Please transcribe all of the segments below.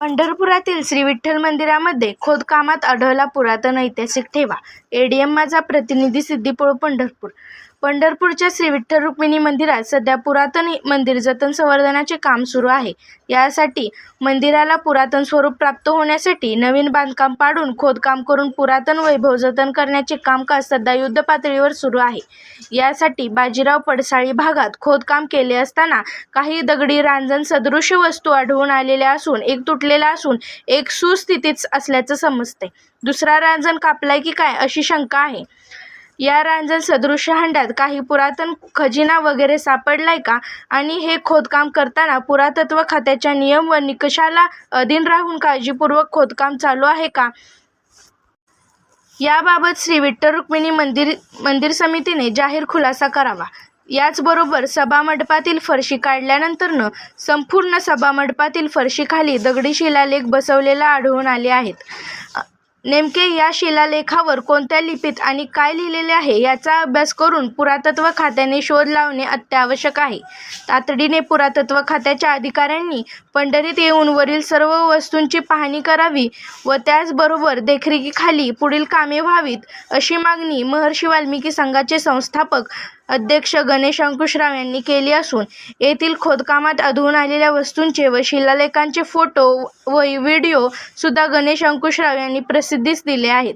पंढरपुरातील श्री विठ्ठल मंदिरामध्ये खोदकामात आढळला पुरातन ऐतिहासिक ठेवा. एडीएम माझा प्रतिनिधी सिद्दीपूर पंढरपूर. पंढरपूरच्या श्री विठ्ठल रुक्मिणी मंदिरात सध्या पुरातन मंदिर जतन संवर्धनाचे काम सुरू आहे. यासाठी मंदिराला पुरातन स्वरूप प्राप्त होण्यासाठी नवीन बांधकाम पाडून खोदकाम करून पुरातन वैभव जतन करण्याचे कामकाज सध्या युद्धपातळीवर सुरू आहे. यासाठी बाजीराव पडसाळी भागात खोदकाम केले असताना काही दगडी रांजण सदृश वस्तू आढळून आलेल्या असून एक तुटलेला असून एक सुस्थितीत असल्याचं समजते दुसरा रांजण कापलाय की काय अशी शंका आहे. या रांजण सदृश हंड्यात काही पुरातन खजिना वगैरे सापडलाय का? आणि हे खोदकाम करताना पुरातत्व खात्याच्या नियम व निकषाला अधीन राहून काळजीपूर्वक खोदकाम चालू आहे का? याबाबत श्री विठ्ठल रुक्मिणी मंदिर मंदिर समितीने जाहीर खुलासा करावा. याचबरोबर सभामंडपातील फरशी काढल्यानंतरनं संपूर्ण सभामंडपातील फरशीखाली दगडी शिलालेख बसवलेला आढळून आले आहेत. नेमके या शिलालेखावर कोणत्या लिपीत आणि काय लिहिलेले आहे याचा अभ्यास करून पुरातत्व खात्याने शोध लावणे अत्यावश्यक आहे. तातडीने पुरातत्व खात्याच्या अधिकाऱ्यांनी पंढरीत येऊन वरील सर्व वस्तूंची पाहणी करावी व त्याचबरोबर देखरेखीखाली पुढील कामे व्हावीत अशी मागणी महर्षी वाल्मिकी संघाचे संस्थापक अध्यक्ष गणेश अंकुशराव यांनी केली असून येथील खोदकामात आढळून आलेल्या वस्तूंचे व शिलालेखांचे फोटो व व्हिडिओ सुद्धा गणेश अंकुशराव यांनी प्रसिद्धीस दिले आहेत.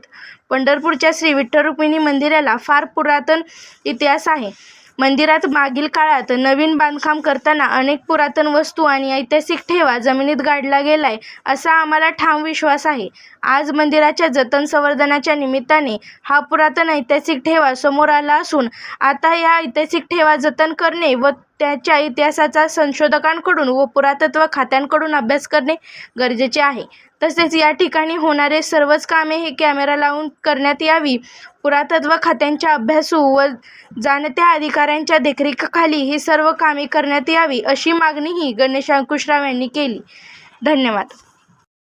पंढरपूरच्या श्री विठ्ठल रुक्मिणी मंदिराला फार पुरातन इतिहास आहे. मंदिरात मागील काळात नवीन बांधकाम करताना अनेक पुरातन वस्तू आणि ऐतिहासिक ठेवा जमिनीत गाडला गेलाय असा आम्हाला ठाम विश्वास आहे. आज मंदिराच्या जतन संवर्धनाच्या निमित्ताने हा पुरातन ऐतिहासिक ठेवा समोर आला असून आता या ऐतिहासिक ठेवा जतन करणे व त्याच्या इतिहासाचा संशोधकांकडून व पुरातत्व खात्यांकडून अभ्यास करणे गरजेचे आहे. तसेच या ठिकाणी होणारे सर्वच कामे हे कॅमेरा लावून करण्यात यावी. पुरातत्व खात्यांच्या अभ्यासू व जाणत्या अधिकाऱ्यांच्या देखरेखीखाली ही सर्व कामे करण्यात यावी अशी मागणीही गणेश अंकुशराव यांनी केली. धन्यवाद.